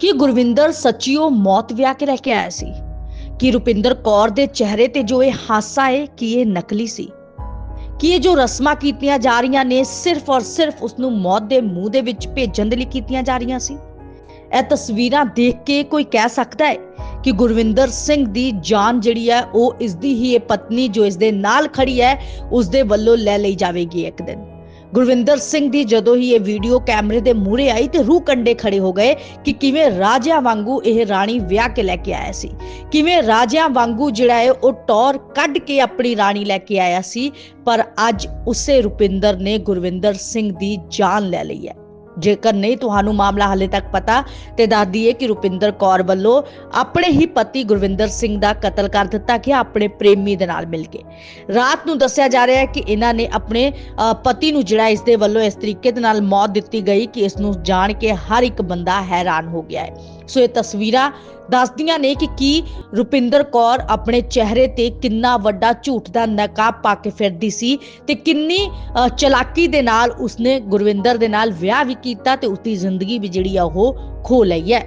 ਕਿ ਗੁਰਵਿੰਦਰ ਸੱਚੀਓ ਮੌਤ ਵਿਆਹ ਕੇ ਲੈ ਕੇ ਆਇਆ ਸੀ? ਕਿ ਰੁਪਿੰਦਰ ਕੌਰ ਦੇ ਚਿਹਰੇ ਤੇ ਜੋ ਇਹ ਹਾਸਾ ਹੈ ਕਿ ਇਹ ਨਕਲੀ ਸੀ? ਕਿ ਇਹ ਜੋ ਰਸਮਾਂ ਕੀਤੀਆਂ ਜਾ ਰਹੀਆਂ ਨੇ, ਸਿਰਫ ਔਰ ਸਿਰਫ ਉਸ ਨੂੰ ਮੌਤ ਦੇ ਮੂੰਹ ਦੇ ਵਿੱਚ ਭੇਜਣ ਦੇ ਲਈ ਕੀਤੀਆਂ ਜਾ ਰਹੀਆਂ ਸੀ? ਇਹ ਤਸਵੀਰਾਂ ਦੇਖ ਕੇ ਕੋਈ ਕਹਿ ਸਕਦਾ ਹੈ ਕਿ ਗੁਰਵਿੰਦਰ ਸਿੰਘ ਦੀ ਜਾਨ ਜਿਹੜੀ ਹੈ, ਉਹ ਇਸ ਦੀ ਹੀ ਇਹ ਪਤਨੀ ਜੋ ਇਸ ਦੇ ਨਾਲ ਖੜੀ ਹੈ ਉਸ ਦੇ ਵੱਲੋਂ ਲੈ ਲਈ ਜਾਵੇਗੀ ਇੱਕ ਦਿਨ। ਗੁਰਵਿੰਦਰ ਸਿੰਘ ਦੀ ਜਦੋਂ ਹੀ ਇਹ ਵੀਡੀਓ ਕੈਮਰੇ ਦੇ ਮੂਹਰੇ ਆਈ ਤੇ ਰੂਹ ਕੰਡੇ ਖੜੇ ਹੋ ਗਏ ਕਿ ਕਿਵੇਂ ਰਾਜਿਆਂ ਵਾਂਗੂ ਇਹ ਰਾਣੀ ਵਿਆਹ ਕੇ ਲੈ ਕੇ ਆਇਆ ਸੀ। ਕਿਵੇਂ ਰਾਜਿਆਂ ਵਾਂਗੂ ਜਿਹੜਾ ਹੈ ਉਹ ਟੌਰ ਕੱਢ ਕੇ ਆਪਣੀ ਰਾਣੀ ਲੈ ਕੇ ਆਇਆ ਸੀ, ਪਰ ਅੱਜ ਉਸੇ ਰੁਪਿੰਦਰ ਨੇ ਗੁਰਵਿੰਦਰ ਸਿੰਘ ਦੀ ਜਾਨ ਲੈ ਲਈ ਹੈ। ਜੇਕਰ ਨਹੀਂ ਤੁਹਾਨੂੰ ਮਾਮਲਾ ਹਾਲੇ ਤੱਕ ਪਤਾ ਤੇ ਦੱਸ ਦਈਏ ਕਿ ਰੁਪਿੰਦਰ ਕੌਰ ਵੱਲੋਂ ਆਪਣੇ ਹੀ ਪਤੀ ਗੁਰਵਿੰਦਰ ਸਿੰਘ ਦਾ ਕਤਲ ਕਰ ਦਿੱਤਾ ਗਿਆ ਆਪਣੇ ਪ੍ਰੇਮੀ ਦੇ ਨਾਲ ਮਿਲ ਕੇ। ਰਾਤ ਨੂੰ ਦੱਸਿਆ ਜਾ ਰਿਹਾ ਹੈ ਕਿ ਇਹਨਾਂ ਨੇ ਆਪਣੇ ਅ, ਪਤੀ ਨੂੰ ਜਿਹੜਾ ਇਸ ਦੇ ਵੱਲੋਂ ਇਸ ਤਰੀਕੇ ਦੇ ਨਾਲ ਮੌਤ ਦਿੱਤੀ ਗਈ ਕਿ ਇਸ ਨੂੰ ਜਾਣ ਕੇ ਹਰ ਇੱਕ ਬੰਦਾ ਹੈਰਾਨ ਹੋ ਗਿਆ ਹੈ। ਸੋ ਇਹ ਤਸਵੀਰਾਂ ਦੱਸਦੀਆਂ ਨੇ ਕਿ ਕੀ ਰੁਪਿੰਦਰ ਕੌਰ ਆਪਣੇ ਚਿਹਰੇ ਤੇ ਕਿੰਨਾ ਵੱਡਾ ਝੂਠ ਦਾ ਨਕਾਬ ਪਾ ਕੇ ਫਿਰਦੀ ਸੀ ਤੇ ਕਿੰਨੀ ਚਲਾਕੀ ਦੇ ਨਾਲ ਉਸਨੇ ਗੁਰਵਿੰਦਰ ਦੇ ਨਾਲ ਵਿਆਹ ਵੀ ਕੀਤਾ ਤੇ ਉਸਦੀ ਜ਼ਿੰਦਗੀ ਵੀ ਜਿਹੜੀ ਆ ਉਹ ਖੋ ਲਈ ਹੈ।